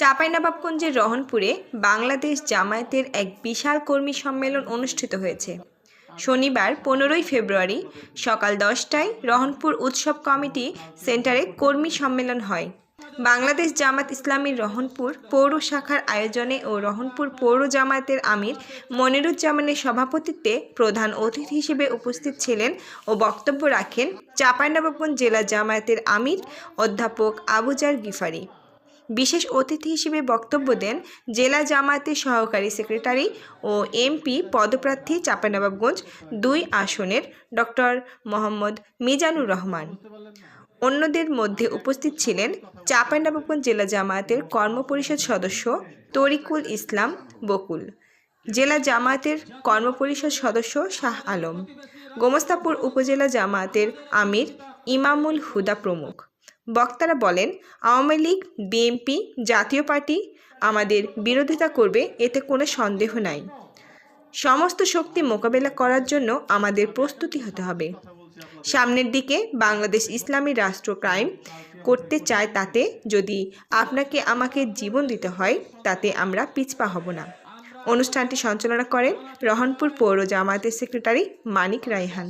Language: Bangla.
চাঁপাইনবাবগঞ্জের রহনপুরে বাংলাদেশ জামায়াতের এক বিশাল কর্মী সম্মেলন অনুষ্ঠিত হয়েছে। শনিবার পনেরোই ফেব্রুয়ারি সকাল দশটায় রহনপুর উৎসব কমিটি সেন্টারে কর্মী সম্মেলন হয়। বাংলাদেশ জামাত ইসলামীর রহনপুর পৌর শাখার আয়োজনে ও রহনপুর পৌর জামায়াতের আমির মনিরুজ্জামানের সভাপতিত্বে প্রধান অতিথি হিসেবে উপস্থিত ছিলেন ও বক্তব্য রাখেন চাঁপাইনবাবগঞ্জ জেলা জামায়াতের আমির অধ্যাপক আবুজার গিফারি। বিশেষ অতিথি হিসেবে বক্তব্য দেন জেলা জামায়াতের সহকারী সেক্রেটারি ও এমপি পদপ্রার্থী চাঁপাইনবাবগঞ্জ দুই আসনের ডক্টর মোহাম্মদ মিজানুর রহমান। অন্যদের মধ্যে উপস্থিত ছিলেন চাঁপাইনবাবগঞ্জ জেলা জামায়াতের কর্মপরিষদ সদস্য তরিকুল ইসলাম বকুল, জেলা জামায়াতের কর্মপরিষদ সদস্য শাহ আলম, গোমস্তাপুর উপজেলা জামায়াতের আমির ইমামুল হুদা প্রমুখ। বক্তারা বলেন, আওয়ামী লীগ, বিএনপি, জাতীয় পার্টি আমাদের বিরোধিতা করবে, এতে কোনো সন্দেহ নাই। সমস্ত শক্তি মোকাবেলা করার জন্য আমাদের প্রস্তুতি হতে হবে। সামনের দিকে বাংলাদেশ ইসলামী রাষ্ট্র ক্রাইম করতে চায় তাতে যদি আপনাকে আমাকে জীবন দিতে হয়, তাতে আমরা পিছপা হব না। অনুষ্ঠানটি সঞ্চালনা করেন রহনপুর পৌর জামায়াতের সেক্রেটারি মানিক রায়হান।